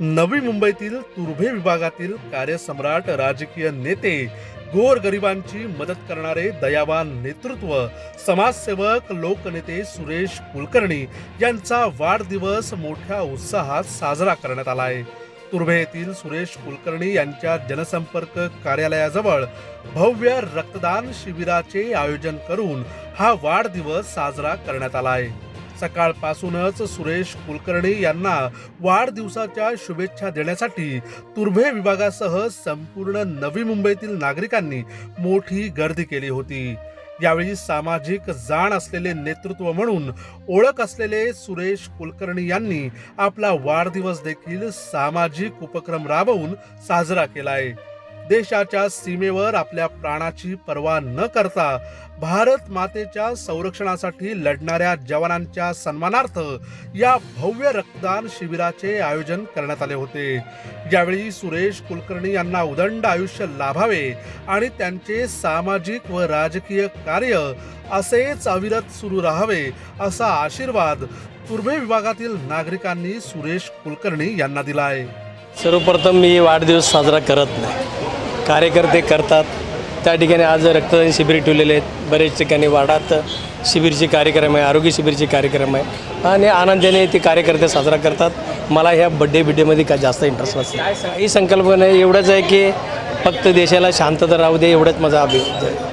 नवी मुंबईतील तुर्भे विभागातील कार्यसम्राट राजकीय नेते गोरगरिबांची मदत करणारे दयावान नेतृत्व समाजसेवक लोकनेते सुरेश कुलकर्णी यांचा वाढदिवस मोठ्या उत्साहात साजरा करण्यात आला आहे तुर्भे येथील सुरेश कुलकर्णी यांच्या जनसंपर्क कार्यालयाजवळ भव्य रक्तदान शिबिराचे आयोजन करून हा वाढदिवस साजरा करण्यात आला आहे सकाळपासूनच सुरेश कुलकर्णी यांना वाढदिवसाच्या शुभेच्छा देण्यासाठी तुर्भे विभागासह संपूर्ण नवी मुंबईतील नागरिकांनी मोठी गर्दी केली होती. यावेळी सामाजिक जाण असलेले नेतृत्व म्हणून ओळख असलेले सुरेश कुलकर्णी यांनी आपला वाढदिवस देखील सामाजिक उपक्रम राबवून साजरा केला आहे देशाच्या सीमेवर आपल्या प्राणाची पर्वा न करता भारत मातेच्या संरक्षणासाठी लढणाऱ्या जवानांच्या सन्मानार्थ या भव्य रक्तदान शिबिराचे आयोजन करण्यात आले होते. यावेळी सुरेश कुलकर्णी यांना उदंड आयुष्य लाभावे आणि त्यांचे सामाजिक व राजकीय कार्य असेच अविरत सुरू राहावे असा आशीर्वाद तुर्भे विभागातील नागरिकांनी सुरेश कुलकर्णी यांना दिला आहे सर्वप्रथम मी वाढदिवस साजरा करत नाही. कार्यकर्ते करतात. त्या ठिकाणी आज रक्तदान शिबिर ठेवलेले आहेत. बरेच ठिकाणी वाडात शिबिरचे कार्यक्रम आहे आरोग्य शिबिरचे कार्यक्रम आहे. आणि आनंदाने ते कार्यकर्ते साजरा करतात. मला ह्या बड्डे बिड्डेमध्ये काय जास्त इंटरेस्ट नसतो ही संकल्पना एवढंच आहे की फक्त देशाला शांतता राहू दे एवढंच माझा अभिप्राय